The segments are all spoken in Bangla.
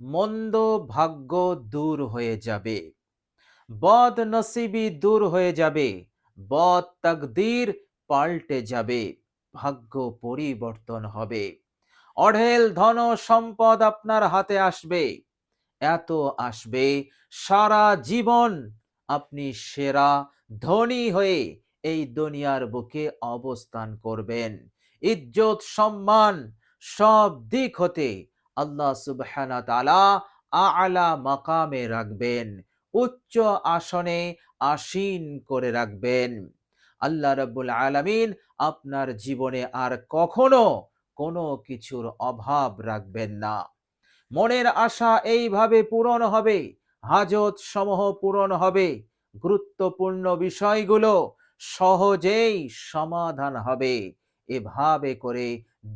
মন্দ ভাগ্য দূর হয়ে যাবে। বদ নসিবি দূর হয়ে যাবে। বদ তাকদীর পাল্টে যাবে। ভাগ্য পরিবর্তন হবে। অঢেল ধন সম্পদ আপনার হাতে আসবে। এত আসবে, সারা জীবন আপনি সেরা ধনী হয়ে এই দুনিয়ার বুকে অবস্থান করবেন। ইজ্জত, সম্মান সব দিক হতে আল্লাহ সুবহানা তাআলা আলা মাকামে রাখবেন, উচ্চ আসনে আসীন করে রাখবেন। আল্লাহ রাব্বুল আলামিন আপনার জীবনে আর কখনো কোনো কিছুর অভাব রাখবেন না। মনের আশা এইভাবে পূরণ হবে, হাজত সমূহ পূরণ হবে, গুরুত্বপূর্ণ বিষয়গুলো সহজেই সমাধান হবে। এভাবে করে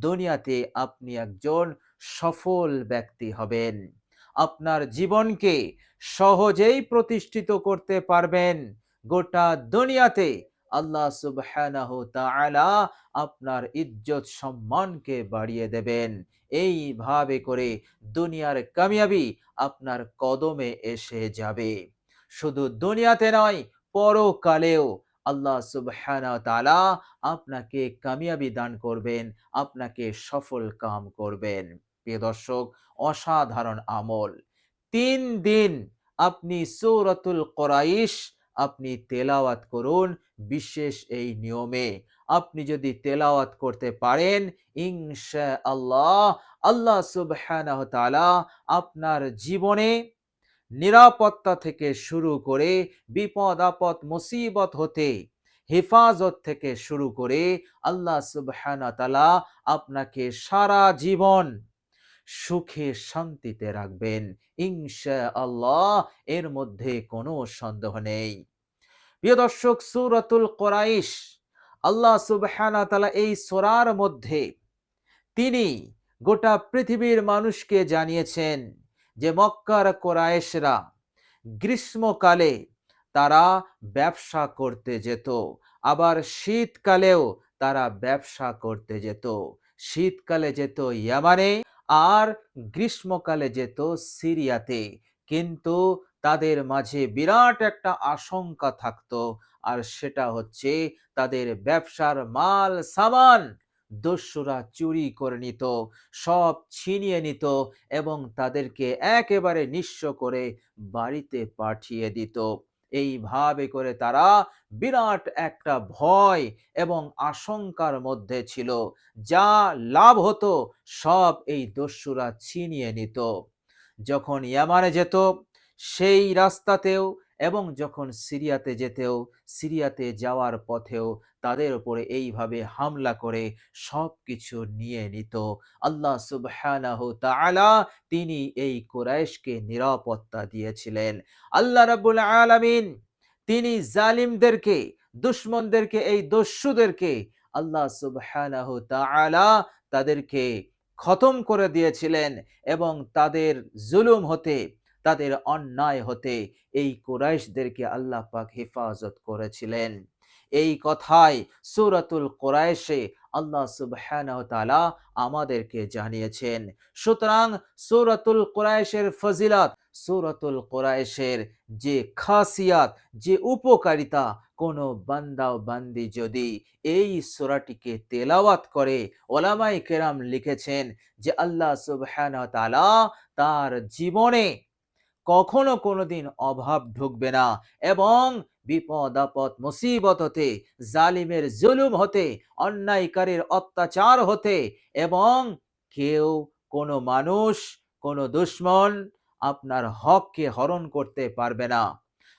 দুনিয়াতে আপনি একজন সফল ব্যক্তি হবেন। আপনার জীবনকে সহজেই প্রতিষ্ঠিত করতে পারবেন। গোটা দুনিয়াতে আল্লাহ সুবহানাহু তাআলা আপনার ইজ্জত সম্মানকে বাড়িয়ে দেবেন। এইভাবে করে দুনিয়ার কামিয়াবি আপনার কদমে এসে যাবে। শুধু দুনিয়াতে নয়, পরকালেও আল্লাহ সুবহানাহু তাআলা আপনাকে কামিয়াবি দান করবেন, আপনাকে সফল কাম করবেন। প্রিয় দর্শক, অসাধারণ আমল। তিন দিন আপনি সূরাতুল কোরাইশ আপনি তেলাওয়াত করুন বিশেষ এই নিয়মে। আপনি যদি তেলাওয়াত করতে পারেন ইনশা আল্লাহ আল্লাহ সুবহানাহু আপনার জীবনে নিরাপত্তা থেকে শুরু করে বিপদ, আপদ, মুসিবত হতে হেফাজত থেকে শুরু করে আল্লাহ সুবহানাহু তাআলা আপনাকে সারা জীবন সুখে শান্তিতে রাখবেন। ইনশা আল্লাহ এর মধ্যে কোনো সন্দেহ নেই। প্রিয় দর্শক, সূরাতুল কোরাইশ, আল্লাহ সুবহানাহু তাআলা এই সূরার মধ্যে তিনি গোটা পৃথিবীর মানুষকে জানিয়েছেন যে মক্কার কোরাইশরা গ্রীষ্মকালে তারা ব্যবসা করতে যেত, আবার শীতকালেও তারা ব্যবসা করতে যেত। শীতকালে যেত ইয়ামানে আর গ্রীষ্মকালে যেত সিরিয়াতে। কিন্তু তাদের মাঝে বিরাট একটা আশঙ্কা থাকতো, আর সেটা হচ্ছে তাদের ব্যবসার মাল, সামান দস্যুরা চুরি করে নিত, সব ছিনিয়ে নিত এবং তাদেরকে একেবারে নিঃস্ব করে বাড়িতে পাঠিয়ে দিত। এইভাবে করে তারা বিরাট একটা ভয় এবং আশঙ্কার মধ্যে ছিল। যা লাভ হতো, সব এই দস্যুরা ছিনিয়ে নিত। যখন ইয়ামানে যেত, সেই রাস্তাতেও এবং যখন সিরিয়াতে যেতেও, সিরিয়াতে যাওয়ার পথেও তাদের উপরে এইভাবে হামলা করে সব কিছু নিয়ে নিত। আল্লাহ সুবহানাহু তাআলা তিনি এই কুরাইশকে নিরাপত্তা দিয়েছিলেন। আল্লাহ রাব্বুল আলামিন তিনি জালিমদেরকে, দুশ্মনদেরকে, এই দস্যুদেরকে আল্লাহ সুবহানাহু তাআলা তাদেরকে খতম করে দিয়েছিলেন এবং তাদের জুলুম হতে তাদের অন্যায় হতে এই কোরাইশদেরকে আল্লাহ পাক হেফাজত করেছিলেন। এই কথাই সূরাতুল কোরাইশে আল্লাহ সুবহানাহু আমাদেরকে জানিয়েছেন। সুতরাং সূরাতুল কোরাইশের ফজিলত, সূরাতুল কোরাইশের যে খাসিয়াত, যে উপকারিতা কোনো বান্দা বান্দি যদি এই সূরাটিকে তেলাওয়াত করে ওলামাই কেরাম লিখেছেন যে আল্লাহ সুবহানাহু তাআলা তার জীবনে কখনো কোনোদিন অভাব ঢুকবে না এবং বিপদ, আপদ, মুসিবত হতে, জালিমের জুলুম হতে, অন্যায়কারীর অত্যাচার হতে এবং কেউ, কোনো মানুষ, কোনো দুশ্মন আপনার হককে হরণ করতে পারবে না।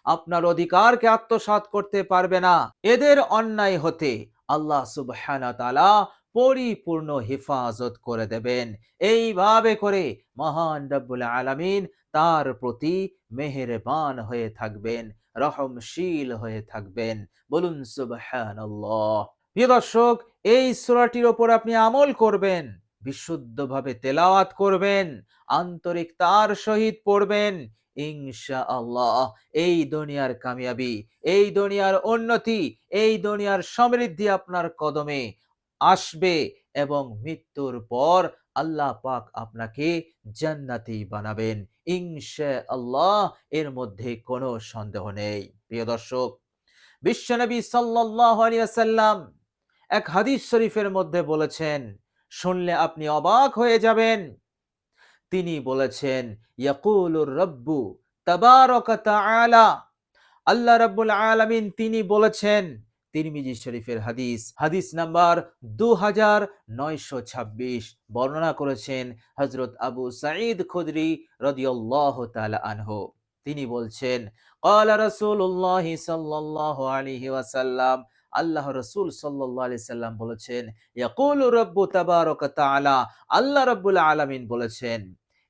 আপনার অধিকারকে আত্মসাৎ করতে পারবে না। এদের অন্যায় হতে আল্লাহ সুবহানা তালা পরিপূর্ণ হেফাজত করে দেবেন। এইভাবে করে মহান রব্বুল আলামিন তার প্রতি মেহেরবান হয়ে থাকবেন, রহমশীল হয়ে থাকবেন। বলুন সুবহানাল্লাহ। প্রিয় দর্শক, এই সূরাটির ওপর আপনি আমল করবেন, বিশুদ্ধভাবে তেলাওয়াত করবেন, আন্তরিক তার সহিত পড়বেন ইনশা আল্লাহ এই দুনিয়ার কামিয়াবি, এই দুনিয়ার উন্নতি, এই দুনিয়ার সমৃদ্ধি আপনার কদমে আসবে। এবং মৃত্যুর পর আল্লাহ পাক আপনাকে জান্নাতি বানাবেন। ইনশা আল্লাহ এর মধ্যে কোনো সন্দেহ নেই। প্রিয় দর্শক, বিশ্বনবী আলাইহি এক হাদিস শরীফের মধ্যে বলেছেন, শুনলে আপনি অবাক হয়ে যাবেন। তিনি বলেছেন, ইয়াকুলুর রব্বু তাবারাকা তাআলা আল্লাহ রাব্বুল আলামিন তিনি বলেছেন তিরমিজি শরীফের হাদিস। হাদিস নাম্বার দু হাজার নয়শো ছাব্বিশ। বর্ণনা করেছেন হজরত আবু সাঈদ খুদরি রদিউল্লাহ তালা আনহু। তিনি বলছেন কলা রসুল্লাহ সাল্লাহ আলহি ওয়াসাল্লাম। আল্লাহ রসুল সাল্লাহ আলি সাল্লাম বলেছেন, ইয়াকুল রব্বু তাবারক তালা আল্লাহ রব্বুল আলমিন বলেছেন,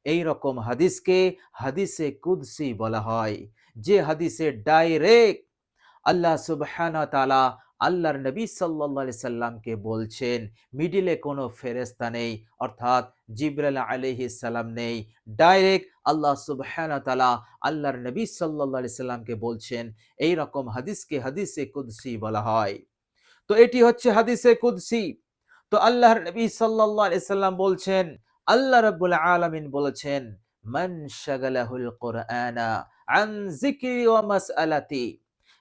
এই রকম হাদিসকে হাদিসে কুদসি বলা হয়। যে হাদিসে ডাইরেক্ট আল্লাহ সুবহানাহু তালা আল্লাহর নবী আলাইহি সাল্লামকে বলছেন, মিডিলে কোনো ফেরেস্তা নেই, অর্থাৎ জিবরাইল আলাইহিস সালাম নেই। ডাইরেক্ট আল্লাহ সুবহানাহু তালা আল্লাহর নবী আলাইহি সাল্লামকে বলছেন, এই রকম হাদিসকে হাদিসে কুদসি বলা হয়। তো এটি হচ্ছে হাদিসে কুদসি। তো আল্লাহর নবী আলাইহি সাল্লাম বলছেন, আল্লাহ রাব্বুল আলামিন বলেছেন, মান শাগালাহুল কুরআনা আন যিকরি ওয়া মাসআলাতি।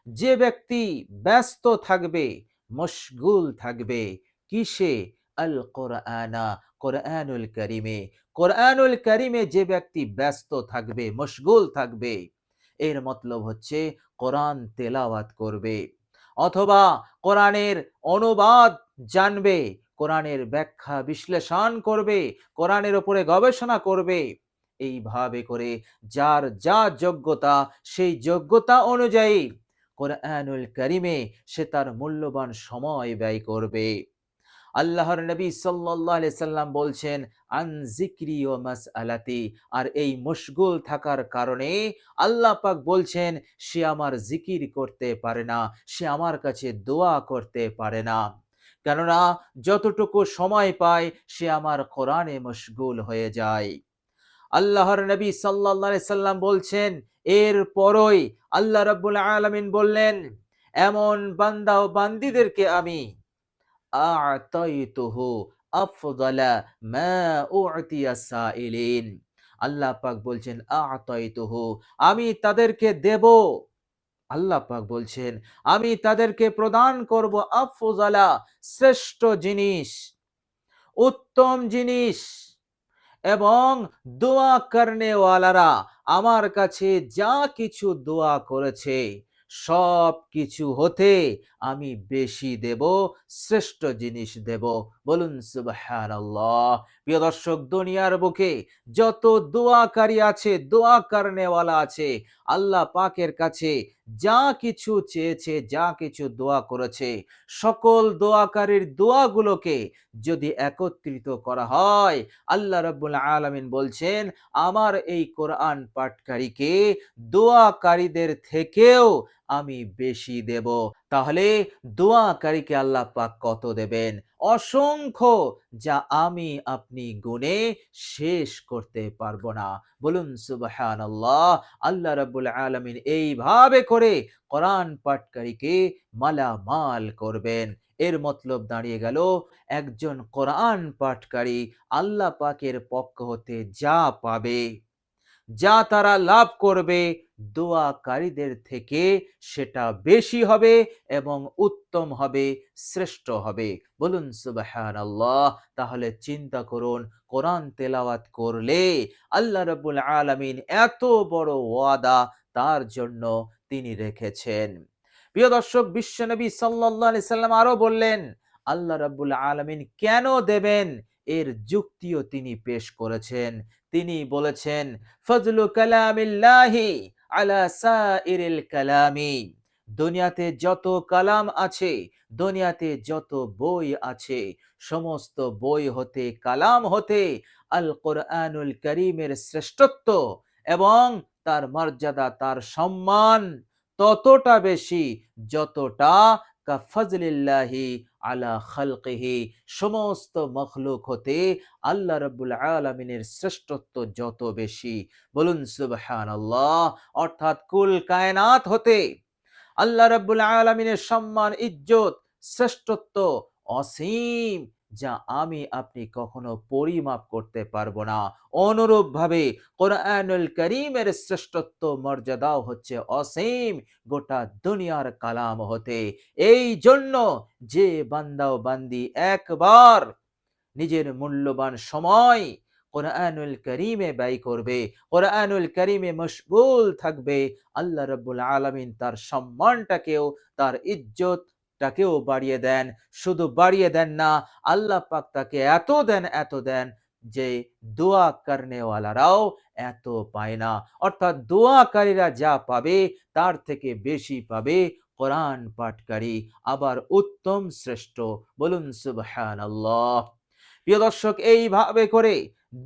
যে ব্যক্তি ব্যস্ত থাকবে, মশগুল থাকবে, কিসে? আল কোরআনা, কোরআনুল করিমে। কোরআনুল করিমে যে ব্যক্তি ব্যস্ত থাকবে, মশগুল থাকবে, এর মতলব হচ্ছে কোরআন তেলাওয়াত করবে। অথবা কোরআনের অনুবাদ জানবে, কোরআনের ব্যাখ্যা বিশ্লেষণ করবে, কোরআনের উপরে গবেষণা করবে। এইভাবে করে যার যা যোগ্যতা, সেই যোগ্যতা অনুযায়ী কোরআনুল করিমে সে তার মূল্যবান সময় ব্যয় করবে। আল্লাহর নবী আলাইহি সাল্লাম বলছেন, আন জিক্রি ও মাসআলাতি আর এই মশগুল থাকার কারণে আল্লাহ পাক বলছেন, সে আমার জিকির করতে পারে না, সে আমার কাছে দোয়া করতে পারে না। কেননা যতটুকু সময় পায়, সে আমার কোরআনে মশগুল হয়ে যায়। আল্লাহর নবী আলাইহি সাল্লাম বলছেন, এর পরই আল্লাহ রাব্বুল আলামিন বললেন, এমন বান্দা ও বান্দিদেরকে আমি আ'তাইতুহু আফদালা মা উ'তিয়া সাইলিন আল্লাহ পাক বলছেন, আ'তাইতুহু, আমি তাদেরকে দেব। আল্লাহ পাক বলছেন, আমি তাদেরকে প্রদান করব আফজালা শ্রেষ্ঠ জিনিস, উত্তম জিনিস। এবং দোয়া কর্নেওয়ালারা আমার কাছে যা কিছু দোয়া করেছে সব কিছু হতে আমি বেশি দেব, শ্রেষ্ঠ জিনিস দেব। বলুন, সুবহানাল্লাহ। প্রিয় দর্শক, দুনিয়ার বুকে যত দোয়াকারী আছে, দোয়া করনেওয়ালা আছে, আল্লাহ পাকের কাছে যা কিছু চেয়েছে, যা কিছু দোয়া করেছে, সকল দোয়াকারীর দোয়াগুলোকে যদি একত্রিত করা হয়, আল্লাহ রাব্বুল আলামিন বলছেন, আমার এই কোরআন পাঠকারীকে দোয়াকারীদের থেকেও আমি বেশি দেব। তাহলে দোয়াকারীকে আল্লাহ পাক কত দেবেন? অসংখ্য, যা আমি আপনি গুণে শেষ করতে পারব না। বলুন সুবাহান আল্লাহ রাব্বুল আলমিন এইভাবে করে কোরআন পাঠকারীকে মালামাল করবেন। এর মতলব দাঁড়িয়ে গেল, একজন কোরআন পাঠকারী আল্লাহ পাকের পক্ষ হতে যা পাবে, যা তারা লাভ করবে দোয়াকারীদের থেকে সেটা বেশি হবে এবং উত্তম হবে, শ্রেষ্ঠ হবে। বলুন সুবাহান আল্লাহ তাহলে চিন্তা করুন, কোরআন তেলাওয়াত করলে আল্লাহ রাব্বুল আলামিন এত বড় ওয়াদা তার জন্য তিনি রেখেছেন। প্রিয় দর্শক বিশ্বনবী আলাইহি সাল্লাম আরও বললেন, আল্লাহ রাব্বুল আলামিন কেন দেবেন? এর যুক্তিও তিনি পেশ করেছেন। তিনি বলেছেন, ফজলু কালামিল্লাহি আলা সাইরিল কালামি। দুনিয়াতে যত কালাম আছে, দুনিয়াতে যত বই আছে, সমস্ত বই হতে কালাম হতে আল কোরআনুল করিমের শ্রেষ্ঠত্ব এবং তার মর্যাদা, তার সম্মান ততটা বেশি যতটা কাফজলিল্লাহি আলা খালকেহি, সমস্ত মখলুক হতে আল্লাহ রব্বুল আলমিনের শ্রেষ্ঠত্ব যত বেশি। বলুন সুবহান আল্লাহ অর্থাৎ কুল কায়নাত হতে আল্লাহ রব্বুল আলমিনের সম্মান, ইজ্জত, শ্রেষ্ঠত্ব, অসীম যা আমি আপনি কখনো পরিমাপ করতে পারব না। অনুরূপভাবে কোরআনুল করিমের শ্রেষ্ঠত্ব মর্যাদাও হচ্ছে অসীম, গোটা দুনিয়ার কালাম হতে। এই জন্য যে বান্দা ও বান্দি একবার নিজের মূল্যবান সময় কোরআনুল করিমে ব্যয় করবে, কোরআনুল করিমে মশগুল থাকবে, আল্লাহ রব্বুল আলমিন তার সম্মানটাকেও, তার ইজ্জতটাকেও বাড়িয়ে দেন। শুধু বাড়িয়ে দেন না, আল্লাহ পাক তাকে এত দেন এত দেন যে দোয়া করনেওয়ালারাও এত পায় না। অর্থাৎ দোয়াকারীরা যা পাবে তার থেকে বেশি পাবে কোরআন পাঠকারী, আবার উত্তম শ্রেষ্ঠ। বলুন সুবহান আল্লাহ প্রিয় দর্শক, এইভাবে করে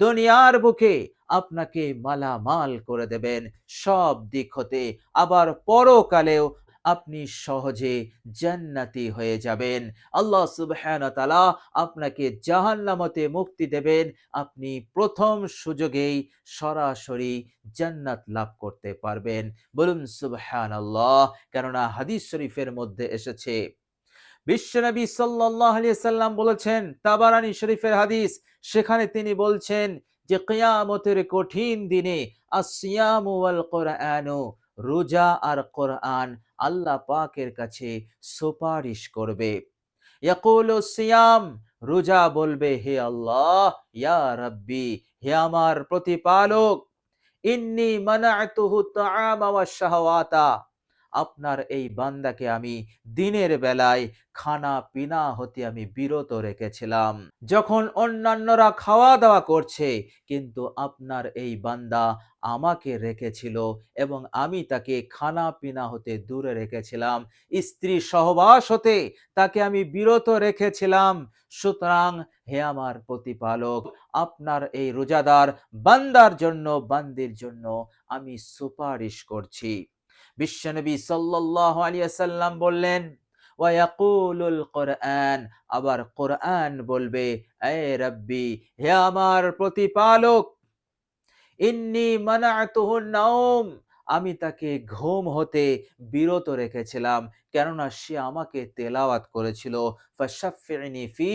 দুনিয়ার বুকে আপনাকে মালামাল করে দেবেন। সব দিক হতে, আবার পরকালেও আপনি সহজে জান্নাতি হয়ে যাবেন। আল্লাহ সুবহানাহু ওয়া আপনাকে জাহান্নামতে মুক্তি দেবেন। আপনি প্রথম সুযোগেই সরাসরি জান্নাত লাভ করতে পারবেন। বলুন সুবহানাল্লাহ, কেননা হাদিস শরীফের মধ্যে এসেছে। বিশ্বনবী আলাইহি সাল্লাম বলেছেন, তাবারানি শরীফের হাদিস, সেখানে তিনি বলছেন যে, কিয়ামতের কঠিন দিনে আসিয়ামু কোরআনু, রোজা আর কোরআন আল্লাহ পাকের কাছে সুপারিশ করবে। সিয়াম, রোজা বলবে, হে আল্লাহ, ইয়া রাব্বি, হে আমার প্রতিপালক, ইন্নি মানাতুহু আপনার এই বান্দাকে আমি দিনের বেলায় খানা পিনা হতে আমি বিরত রেখেছিলাম। যখন অন্যান্যরা খাওয়া দাওয়া করছে, কিন্তু আপনার এই বান্দা আমাকে রেখেছিল এবং আমি তাকে খানা পিনা হতে দূরে রেখেছিলাম। স্ত্রী সহবাস হতে তাকে আমি বিরত রেখেছিলাম। সুতরাং হে আমার প্রতিপালক, আপনার এই রোজাদার বান্দার জন্য, বান্দির জন্য আমি সুপারিশ করছি। বিশ্বনবী সাল্লাল্লাহু আলাইহি সাল্লাম বললেন, ওয়ায়াকুলুল কোরআন। আবার কোরআন বলবে, এ রব্বি, হে আমার প্রতিপালক ইন্নি নাওম। আমি তাকে ঘুম হতে বিরত রেখেছিলাম, কেননা সে আমাকে তেলাওয়াত করেছিল। ফি,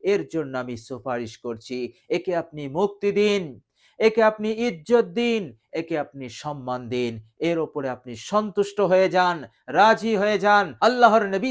এর জন্য আমি সুপারিশ করছি। একে আপনি মুক্তি দিন, একে আপনি ইজ্জত দিন। একে আপনি সম্মান দিন, এর ওপরে আপনি সন্তুষ্ট হয়ে যান, রাজি হয়ে যান। আল্লাহর নবী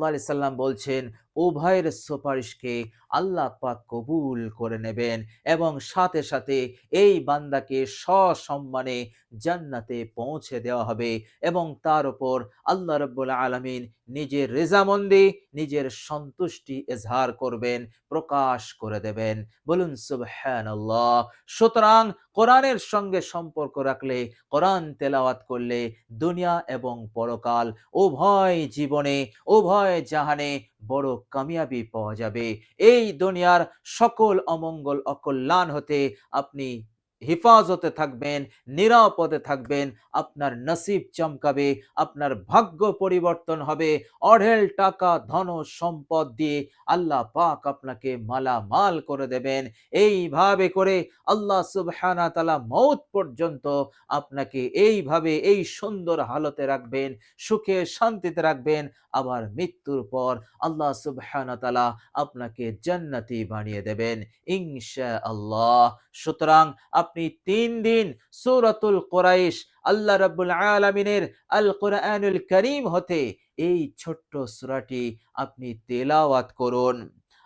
আলাইহি সাল্লাম বলছেন উভয়ের সুপারিশকে আল্লাহ পাক কবুল করে নেবেন এবং সাথে সাথে এই বান্দাকে সসম্মানে জান্নাতে পৌঁছে দেওয়া হবে এবং তার উপর আল্লাহ রব্বুল আলমিন নিজের রেজামন্দি, নিজের সন্তুষ্টি এজহার করবেন, প্রকাশ করে দেবেন। বলুন সুবহানাল্লাহ। সুতরাং কোরআনের সঙ্গে সম্পর্ক রাখলে, কোরআন তেলাওয়াত করলে দুনিয়া এবং পরকাল উভয় জীবনে, উভয় জাহানে বড় কামিয়াবি পাওয়া যাবে। এই দুনিয়ার সকল অমঙ্গল অকল্যাণ হতে আপনি হেফাজতে থাকবেন, নিরাপদে থাকবেন, আপনার নসিব চমকাবে, আপনার ভাগ্য পরিবর্তন হবে। অঢেল টাকা, ধন, সম্পদ দিয়ে আল্লাহ পাক আপনাকে মালামাল করে দেবেন। এইভাবে করে আল্লাহ সুবহানা তালা মৌত পর্যন্ত আপনাকে এইভাবে, এই সুন্দর হালতে রাখবেন, সুখে শান্তিতে রাখবেন। আবার মৃত্যুর পর আল্লাহ সুবহানা তালা আপনাকে জান্নাতি বানিয়ে দেবেন ইনশা আল্লাহ সুতরাং আপনি তিন দিন সূরাতুল কোরাইশ আল্লাহ রাব্বুল আলামিনের আল কোরআনুল করিম হতে এই ছোট্ট সূরাটি আপনি তেলাওয়াত করুন।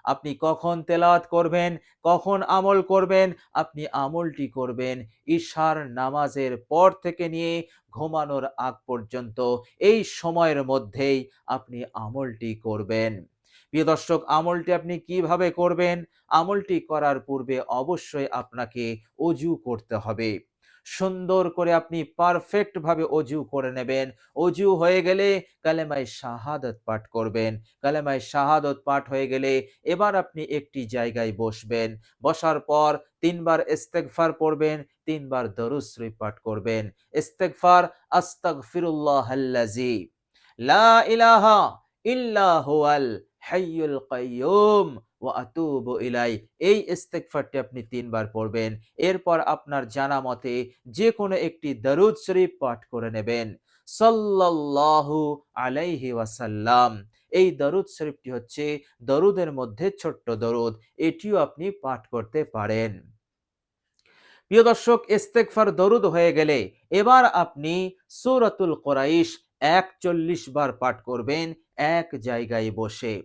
আপনি কখন তেলাওয়াত করবেন? কখন আমল করবেন? আপনি আমলটি করবেন ঈশার নামাজের পর থেকে নিয়ে ঘুমানোর আগ পর্যন্ত। এই সময়ের মধ্যেই আপনি আমলটি করবেন। প্রিয় দর্শক, আমলটি আপনি কীভাবে করবেন? আমলটি করার পূর্বে অবশ্যই আপনাকে অজু করতে হবে। সুন্দর করে আপনি পারফেক্ট ভাবে অজু করে নেবেন। অজু হয়ে গেলে কালেমায় শাহাদত পাঠ করবেন। কালেমায় শাহাদত পাঠ হয়ে গেলে এবার আপনি একটি জায়গায় বসবেন। বসার পর তিনবার ইস্তেগফার পড়বেন, তিনবার দরুদ শরীফ পাঠ করবেন। ইস্তেগফার আস্তাগফিরুল্লাহ আল্লাজি লা ইলাহা ইল্লা হুয়াল হাইয়ুল কাইয়ুম ওয়া আতুবু ইলাই এই ইস্তেগফারটি আপনি তিনবার পড়বেন। এরপর আপনার জানা মতে যে কোনো একটি দরুদ শরীফ পাঠ করে নেবেন। সাল্লাল্লাহু আলাইহি ওয়াসাল্লাম। এই দরুদ শরীফটি হচ্ছে দরুদের মধ্যে ছোট্ট দরুদ। এটিও আপনি পাঠ করতে পারেন। প্রিয় দর্শক ইস্তেকফার দরুদ হয়ে গেলে এবার আপনি সূরাতুল কোরাইশ একচল্লিশ বার পাঠ করবেন। এক জায়গায় বসে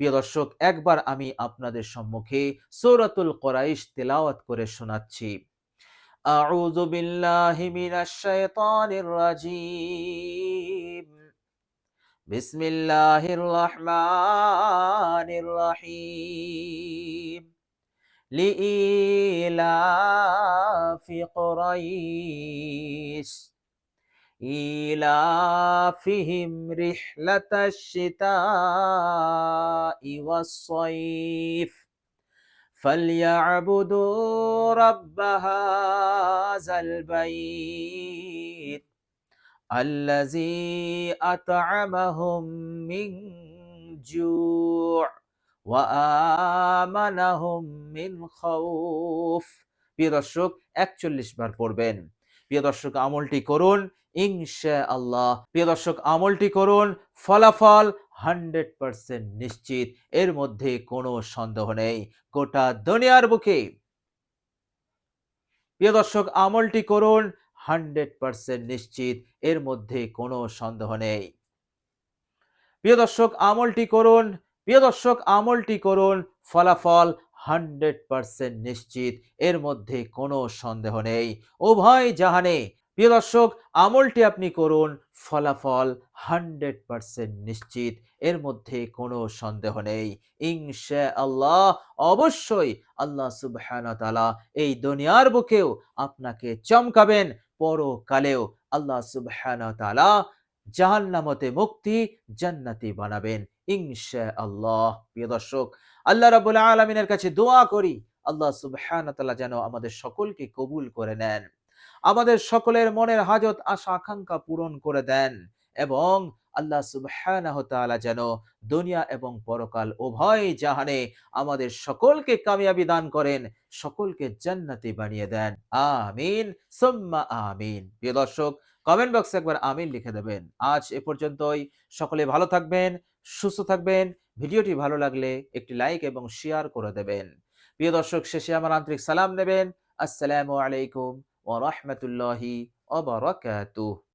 প্রিয় দর্শক একবার আমি আপনাদের সম্মুখে সূরাতুল কোরাইশ তেলাওয়াত করে শোনাচ্ছি أعوذ بالله من الشيطان الرجيم بسم الله الرحمن الرحيم لإيلاف قريش إيلافهم رحلة الشتاء والصيف فليعبدوا رب هذا البيت الذي أطعمهم من جوع وآمنهم من خوف প্রিয় দর্শক একচল্লিশ বার পড়বেন প্রিয় দর্শক, আমলটি করুন ইনশা আল্লাহ প্রিয় দর্শক, আমলটি করুন, ফলাফল হান্ড্রেড পার্সেন্ট নিশ্চিত, এর মধ্যে কোনো সন্দেহ নেই। গোটা দুনিয়ার বুকে। প্রিয় দর্শক, আমলটি করুন, হান্ড্রেড পার্সেন্ট নিশ্চিত, এর মধ্যে কোনো সন্দেহ নেই। প্রিয় দর্শক, আমলটি করুন, প্রিয় দর্শক, আমলটি করুন, ফলাফল হান্ড্রেড পার্সেন্ট নিশ্চিত, এর মধ্যে কোনো সন্দেহ নেই। উভয় জাহানে, প্রিয় দর্শক, আমলটি আপনি করুন, ফলাফল হান্ড্রেড পার্সেন্ট নিশ্চিত, এর মধ্যে কোনো সন্দেহ নেই। ইনশা আল্লাহ অবশ্যই আল্লাহ তাআলা এই দুনিয়ার বুকেও আপনাকে চমকাবেন, পরকালেও আল্লাহ তাআলা জাহান্নামতে মুক্তি, জান্নাতি বানাবেন ইনশা আল্লাহ প্রিয় দর্শক আল্লাহ রাব্বুল আলামিনের কাছে দোয়া করি, আল্লাহ সুবহানাহু তাআলা যেন আমাদের সকলকে কবুল করে নেন। আমাদের সকলের মনের হাজত, আশা, আকাঙ্ক্ষা পূরণ করে দেন এবং আল্লাহ সুবহানাহু যেন দুনিয়া এবং পরকাল উভয় জাহানে আমাদের সকলকে কামিয়াবি দান করেন, সকলকে জান্নাতি বানিয়ে দেন। আমিন, সুম্মা আমিন। প্রিয় দর্শক কমেন্ট বক্সে একবার আমিন লিখে দেবেন। আজ এ পর্যন্তই। সকলে ভালো থাকবেন। সুস্থ থাকবেন। ভিডিওটি ভালো লাগলে একটি লাইক এবং শেয়ার করে দেবেন। প্রিয় দর্শক, শেষে আমার আন্তরিক সালাম নেবেন। আসসালামু আলাইকুম ও রহমতুল্লাহি ওয়া বারাকাতুহু।